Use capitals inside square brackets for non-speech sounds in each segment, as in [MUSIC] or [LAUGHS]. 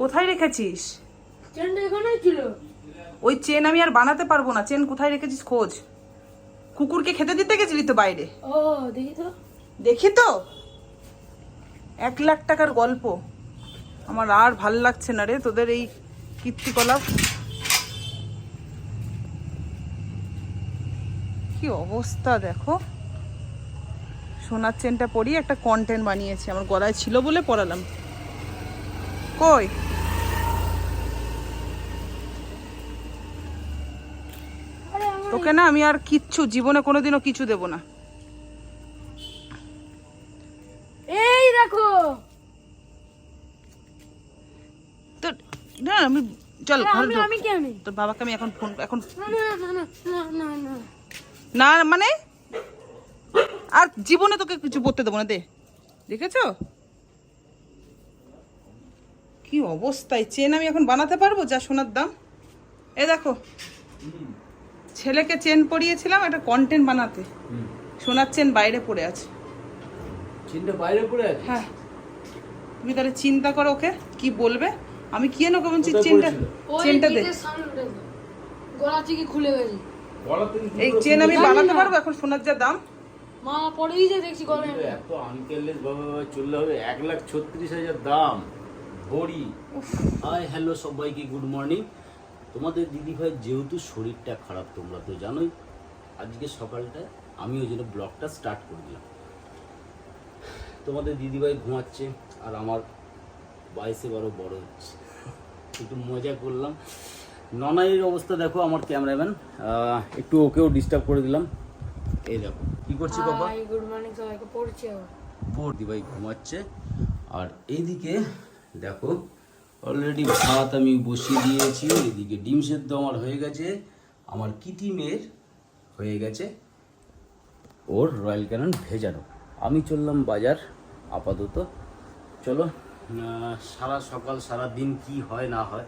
কোথায় রেখেছিস? চেনটা এখানেই ছিল। ওই চেন আমি আর বানাতে পারব না। চেন কোথায় রেখেছিস খোঁজ। কুকুরকে খেতে দিতে গেছিলি তো বাইরে? ও দেখি তো। দেখি তো। এক লাখ টাকার গল্প। আমার আর ভালো লাগছে না রে তোদের এই কীর্তিকলাপ। কি অবস্থা দেখো। সোনার চেনটা পরিয়ে একটা কন্টেন্ট বানিয়েছি। আমার গলায় ছিল বলে পড়ালাম কই? তোকে না আমি আর কিচ্ছু জীবনে কোনোদিনও কিছু দেব না। এই দেখো। তো না আমি চল আমি তোর বাবাকে আমি এখন ফোন এখন না না মানে? আর জীবনে তোকে কিছু করতে দেবো না দে। দেখেছ? কি অবস্থায়? চেন আমি এখন বানাতে পারব? যা সোনার দাম। এ দেখো। ছেলেকে চেন পরিয়েছিলাম একটা কন্টেন্ট বানাতে। সোনার চেন বাইরে পড়ে আছে। চিনটা বাইরে পড়ে আছে? হ্যাঁ। তুমি তাহলে চিন্তা করো ওকে কি বলবে? আমি কি এনে বলছি চেনটা? চেনটা দে। গলা থেকে খুলে গেছে। এই চেন আমি বানাতে পারব? এখন সোনার যা দাম। মা পড়েই যে দেখছি গলায়। এত আনকেলেস বাবা বাবা চললে হবে এক লাখ ছত্রিশ হাজার দাম। ভরি হাই হ্যালো সবাইকে গুড মর্নিং তোমাদের দিদি ভাই যেহেতু শরীরটা খারাপ তোমরা তো জানোই আজকে সকালটা আমি ওই জন্য ব্লগটা স্টার্ট করে দিলাম। তোমাদের দিদিভাই ঘুমাচ্ছে আর আমার বাইশে বারো বড় হচ্ছে। একটু মজা করলাম। ননাইয়ের অবস্থা দেখো আমার ক্যামেরাম্যান একটু ওকেও ডিস্টার্ব করে দিলাম। এই দেখো কি করছি বাবা গুড মর্নিং সবাইকে পড়ছি বোর দিভাই ঘুমাচ্ছে। আর এইদিকে দেখো অলরেডি ভাত আমি বসিয়ে দিয়েছি এদিকে ডিম সেদ্ধ আমার হয়ে গেছে আমার কিটি মেয়ের হয়ে গেছে ওর রয়্যাল ক্যানন ভেজানো। আমি চললাম বাজার আপাতত। চলো সারা সকাল সারা দিন কি হয় না হয়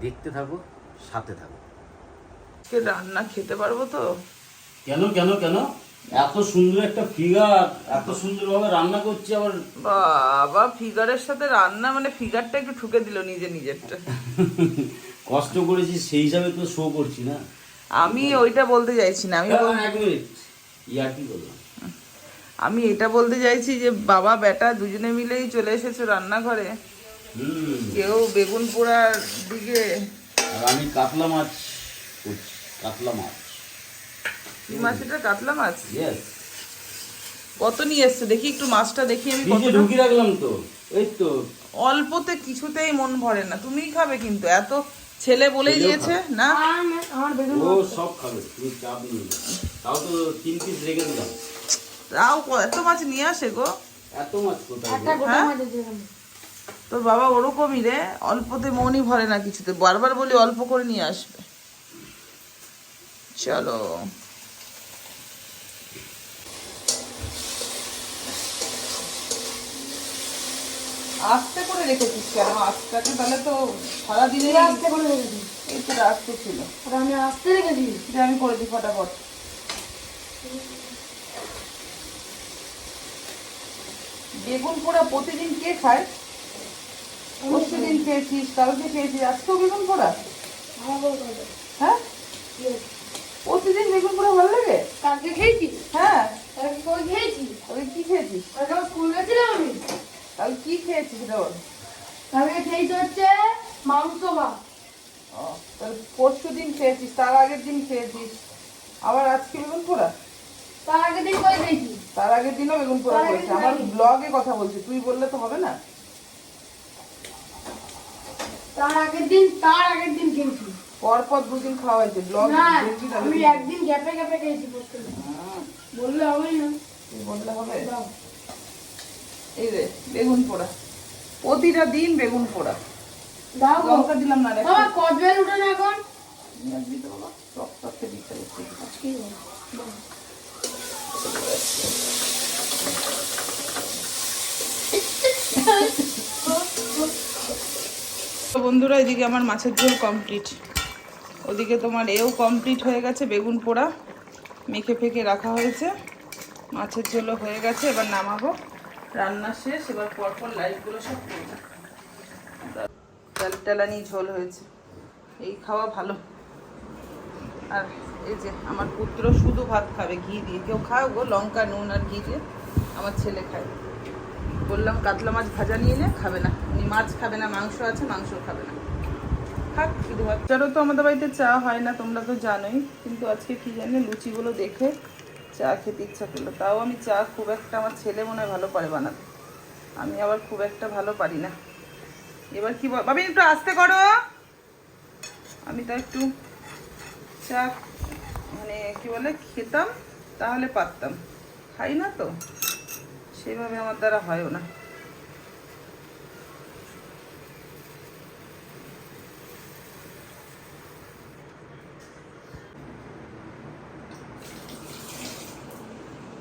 দেখতে থাকো সাথে থাকো। রান্না খেতে পারব তো? কেন কেন কেন? এত সুন্দর একটা ফিগার এত সুন্দরভাবে রান্না করছি আবার। বাবা ফিগারের সাথে রান্না মানে ফিগারটা একটু ঠুকে দিল নিজে নিজেরটা। কষ্ট করেছি সেই হিসাবে তো শো করছি না। আমি ওইটা বলতে চাইছি না আমি বল- এক মিনিট। ইয়ার কি করলাম আমি এটা বলতে চাইছি যে বাবা বেটা দুজনে মিলেই চলে এসেছ রান্নাঘরে। কেউ বেগুন পোড়ার দিকে আর আমি কাতলা মাছ করছি কাতলা মাছ। কি মাছ এটা কাতলা মাছ? কত নিয়ে এসছো? দেখি একটু মাছটা দেখি আমি কত ফ্রিজে রাখলাম তো। এই তো। অল্পতে কিছুতেই মন ভরে না। তুমিই খাবে কিন্তু এত ছেলে বলেই দিয়েছে না? ও সব খাবে তুমি চাপ নিয়ে তাও তো তিন পিস রেখে দিলাম। তাও এত মাছ নিয়ে আসে গো? এত মাছ কোথায় হ্যাঁ? তোর বাবা ওরকমই রে অল্পতে মনই ভরে না কিছুতে। বারবার বলি অল্প করে নিয়ে আসবে। চলো। আস্তে করে রেখেছিস কেন? আস্তাকে তাহলে তো সারাদিনে আস্তে করে রেখেছি এই তো রাখতে ছিল। আমি আস্তে রেখেছি যে আমি করে দিই ফটাফট। বেগুন পোড়া প্রতিদিন কে খায়? পরশু দিন খেয়েছিস কালকে খেয়েছিস আজকেও বেগুন পোড়া? আমার বউ খাবে। হ্যাঁ Yes. প্রতিদিন বেগুন পোড়া ভালো লাগে কালকে খেয়েছি হ্যাঁ কালকে কই খেয়েছি তবে কি খেয়েছিস কালকে আমার স্কুল গেছিলাম আমি কাল কি খেয়েছিস এটা বল কালকে খেয়েছি হচ্ছে মাংস ভাত। পরশু দিন খেয়েছিস তার আগের দিন খেয়েছিস। আবার আজকে বেগুন পোড়া তার আগের দিন তার আগের দিনও বেগুন পোড়া করেছে। আমার ব্লগে কথা বলছি তুই বললে তো হবে না? তার আগের দিন তার আগের দিন খেয়েছি। পর পর দুদিন খাওয়া হয়েছে ব্লগ আমি তুই- একদিন গ্যাপে গ্যাপে খেয়েছি প্রত্যেকদিন বললে হবে না। তুই বললে হবে। এই রে বেগুন পোড়া প্রতিটা দিন বেগুন পোড়া দাও লঙ্কা দিলাম না বাবা কদবেল উঠে না এখন? পেঁয়াজ দিতে বাবা টক টক খেয়ে দিতে হবে। কি তো বন্ধুরা এদিকে আমার মাছের ঝোল কমপ্লিট ওদিকে তোমার এও কমপ্লিট হয়ে গেছে বেগুন পোড়া মেখে ফেকে রাখা হয়েছে। মাছের ঝোলও হয়ে গেছে এবার নামাবো। রান্না শেষ এবার পরপর লাইটগুলো সব করব। টালানি ঝোল হয়েছে। এই খাওয়া ভালো। আর এই যে আমার পুত্র শুধু ভাত খাবে, ঘি দিয়ে। কেউ খাও গো, লঙ্কা, নুন আর ঘি দিয়ে আমার ছেলে খায়। বললাম, কাতলা মাছ ভাজা নিয়ে নে, খাবে না। উনি মাছ খাবে না, মাংস আছে, মাংস খাবে না। খাক শুধু ভাত। চারও তো আমাদের বাড়িতে চা হয় না, তোমরা তো জানোই। কিন্তু আজকে কি জানি লুচিগুলো দেখে চা খেতে ইচ্ছা করল। তাও আমি চা খুব একটা আমার ছেলে মনে হয় ভালো পারে বানাতে আমি আবার খুব একটা ভালো পারি না। এবার কি বল বাবি একটু আস্তে করো। আমি তো একটু চা মানে কি বলে খেতাম তাহলে পারতাম। খাই না তো সেভাবে আমার দ্বারা হয়ও না।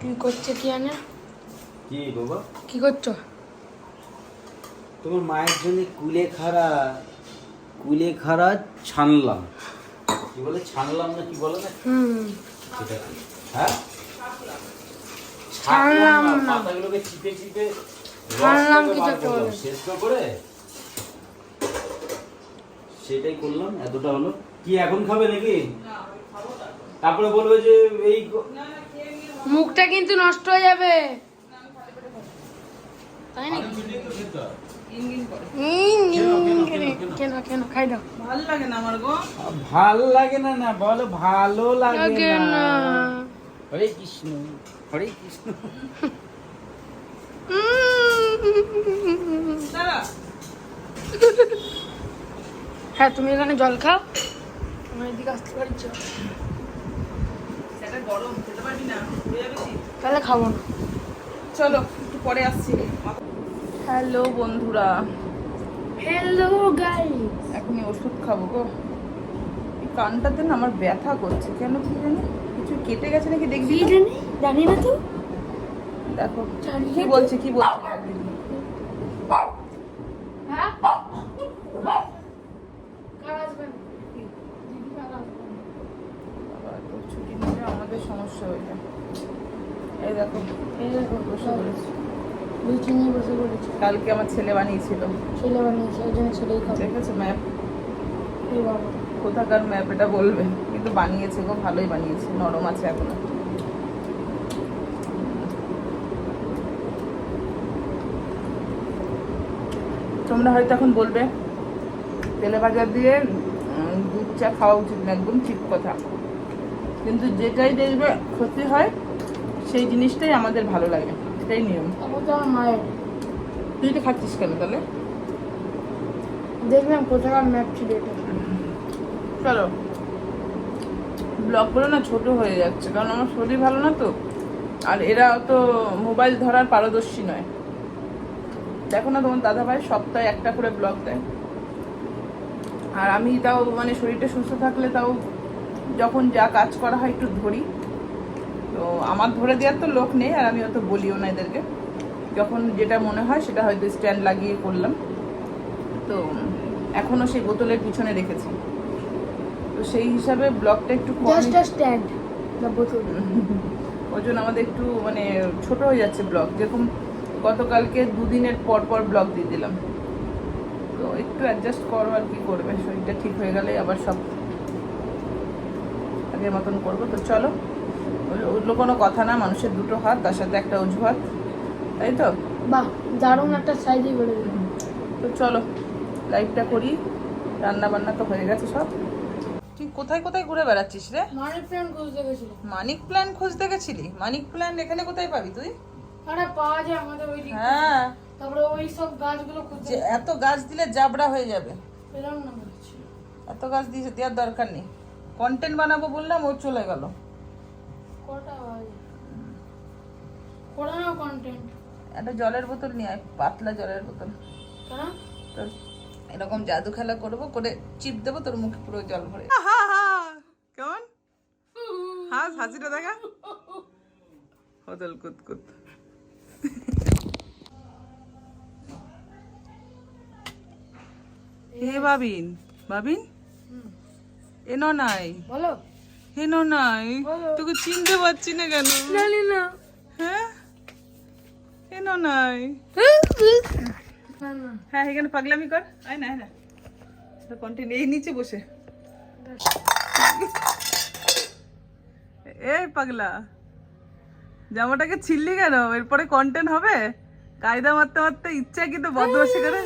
কি করছে কি আনে? কি বাবা? কি করছ? তোমার মায়ের জন্য কুলে খাড়া কুলে খাড়া ছানলাম। কি বলে ছানলাম না কি বলে না হুম। সেটা হ্যাঁ? ছানলাম না। পাতাগুলোকে চিপে চিপে ছানলাম কিছু করলাম। করে। সেটাই করলাম এতটা হলো। কি এখন খাবে নাকি? তারপরে। বলবে যে এই মুখটা কিন্তু নষ্ট হয়ে যাবে। তাই নাকি? ভালো লাগে না আমার গো। ভালো লাগে না না বলো ভালো লাগে না। হরে কৃষ্ণ হরে কৃষ্ণ। হ্যাঁ তুমি এখানে জল খাও। আমার এদিকে আসতে পারছ। সেটা গরম খেতে পারবি না ঘুরে যাবে কি? তাহলে খাব না। চলো একটু পরে আসছি। হ্যালো বন্ধুরা। হ্যালো গাই এখনই ওষুধ খাব গো। এই কানটাতে না আমার ব্যথা করছে। কেন কি জানি? কিছু কেটে গেছে নাকি দেখবি জানি? জানি না তো। দেখো কি। বলছে কি বলছে? হ্যাঁ? ছুটি নিলে আমাদের সমস্যা হয়ে যায়। এই দেখো এই দেখো বসে লুচি নিয়ে বসে পড়েছে। কালকে আমার ছেলে বানিয়েছিল। ছেলে বানিয়েছে ওই জন্য ছেলেই খাবে। দেখেছ ম্যাপ কোথাকার ম্যাপ এটা বলবে? কিন্তু বানিয়েছে গো ভালোই বানিয়েছে নরম আছে এখনও। তোমরা হয়তো এখন বলবে তেলে ভাজা দিয়ে দুধ চা খাওয়া উচিত না একদম ঠিক কথা। কিন্তু যেটাই দেখবে ক্ষতি হয় সেই জিনিসটাই আমাদের ভালো লাগে এটাই নিয়ম। আমার মায়ের তুই খাচ্ছিস কেন তাহলে। দেখলাম কোথাকার ম্যাপ ছিল এটা। চলো। ব্লগগুলো না ছোট হয়ে যাচ্ছে কারণ আমার শরীর ভালো না তো। আর এরা তো মোবাইল ধরার পারদর্শী নয়। দেখো না তোমার দাদা ভাই সপ্তাহে একটা করে ব্লগ দেয়। আর আমি তাও মানে শরীরটা সুস্থ থাকলে তাও যখন যা কাজ করা হয় একটু ধরি। তো আমার ধরে দেওয়ার তো লোক নেই আর আমি অত বলিও না এদেরকে। যখন যেটা মনে হয় সেটা হয়তো স্ট্যান্ড লাগিয়ে করলাম। তো এখনও সেই বোতলের পিছনে রেখেছি। তো সেই হিসাবে ব্লগটা একটু জাস্ট স্ট্যান্ড বোতল। [LAUGHS] ওই জন্য আমাদের একটু মানে ছোট হয়ে যাচ্ছে ব্লগ যেরকম গতকালকে দুদিনের পর পর ব্লগ দিয়ে দিলাম। তো একটু অ্যাডজাস্ট করো আর কি করবে। শরীরটা ঠিক হয়ে গেলে আবার সব আগের মতন করব। তো চলো ওগুলো কোনো কথা না। মানুষের দুটো হাত তার সাথে একটা অজুহাত। তাই তো? বাহ দারুণ একটা সাইজই করে দিল। তো চলো লাইভটা করি। রান্না বান্না তো হয়ে গেছে সব। তুই কোথায় কোথায় ঘুরে বেড়াচ্ছিস রে? মানি প্ল্যান্ট খুঁজতে গেছিল। মানিক প্ল্যান খুঁজতে গেছিলি? মানিক প্ল্যান এখানে কোথায় পাবি তুই? আরে পাওয়া যায় আমাদের ওই হ্যাঁ। তারপরে ওই সব গাছগুলো খুঁজতে যে এত গাছ দিলে জাবড়া হয়ে যাবে। পেলাম না এত গাছ দিয়ে দেওয়ার দরকার নেই। কন্টেন্ট বানাবো বললাম ও চলে গেল। কটা করে কন্টেন্ট একটা জলের বোতল নিয়ে আয় পাতলা জলের বোতল। তো এরকম জাদু খেলা করব করে চিপ দেবো তোর মুখে পুরো জল ভরে। কেমন? হাস হাসিটা দেখা। হদল কুতকুত হে বাবিন বাবিন? এনো নাই। বলো। এনো নাই। তোকে চিনতে পারছি না কেন? জানি না। হ্যাঁ? হ্যাঁ কর। না এই নিচে বসে। এই পাগলা, জামাটাকে ছিললি কেন? এরপরে কন্টেন্ট হবে? কায়দা মারতে মারতে ইচ্ছা কিন্তু বদমাসি করে।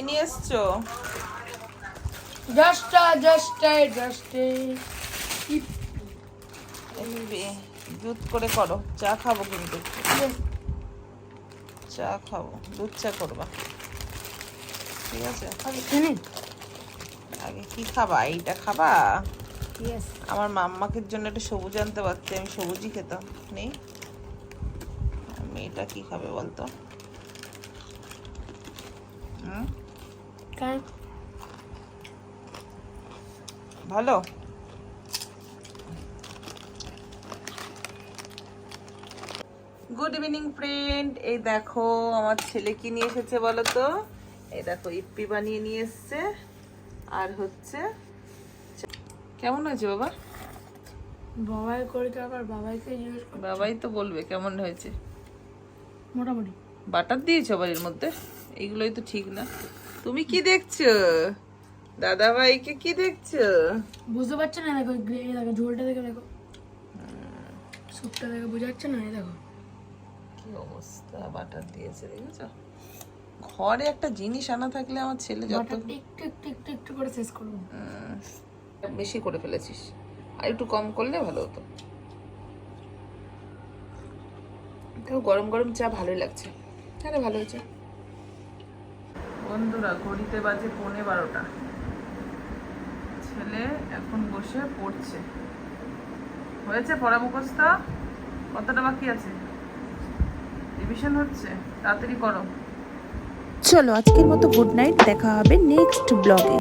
কি নিয়ে এসছো? জাস্টা জাস্টে জাস্টে এমনি দুধ করে করো। চা খাব কিন্তু। চা খাব দুধ চা করবা। ঠিক আছে? আগে কি খাবা? এইটা খাবা? আমার মাম্মাকের জন্য একটা সবুজ আনতে পারতে আমি সবুজই খেতাম। নেই মেয়েটা কি খাবে বলতো? হুম? কারণ ভালো। গুড ইভিনিং ফ্রেন্ড এই দেখো আমার ছেলে কি নিয়ে এসেছে বলো তো? এই দেখো ইপ্পি বানিয়ে নিয়ে এসছে। আর হচ্ছে কেমন হয়েছে বাবা? বাবাই করে তো আবার বাবাইকে জিজ্ঞেস বাবাই তো বলবে কেমন হয়েছে? মোটামুটি। বাটার দিয়েছ আবার এর মধ্যে? এইগুলোই তো ঠিক না। তুমি কি দেখছ? দাদা ভাইকে কি দেখছ? বুঝতে পারছ না দেখো দেখো ঝোলটা দেখে দেখো। স্যুপটা দেখে বোঝা যাচ্ছে না দেখো। কি অবস্থা বাটার দিয়েছে দেখেছ? ঘরে একটা জিনিস আনা থাকলে আমার ছেলে যত বাটারটা একটু একটু একটু একটু করে শেষ করব। বেশি করে ফেলেছিস। আর একটু কম করলে ভালো হতো। দেখো গরম গরম চা ভালোই লাগছে। আরে ভালো হয়েছে। বন্ধুরা ঘড়িতে বাজে পৌনে বারোটা। ছেলে এখন বসে পড়ছে। হয়েছে পড়া মুখস্থ? কতটা বাকি আছে? রিভিশন হচ্ছে? তাড়াতাড়ি করো। চলো, আজকের মতো গুড নাইট দেখা হবে নেক্সট ব্লগে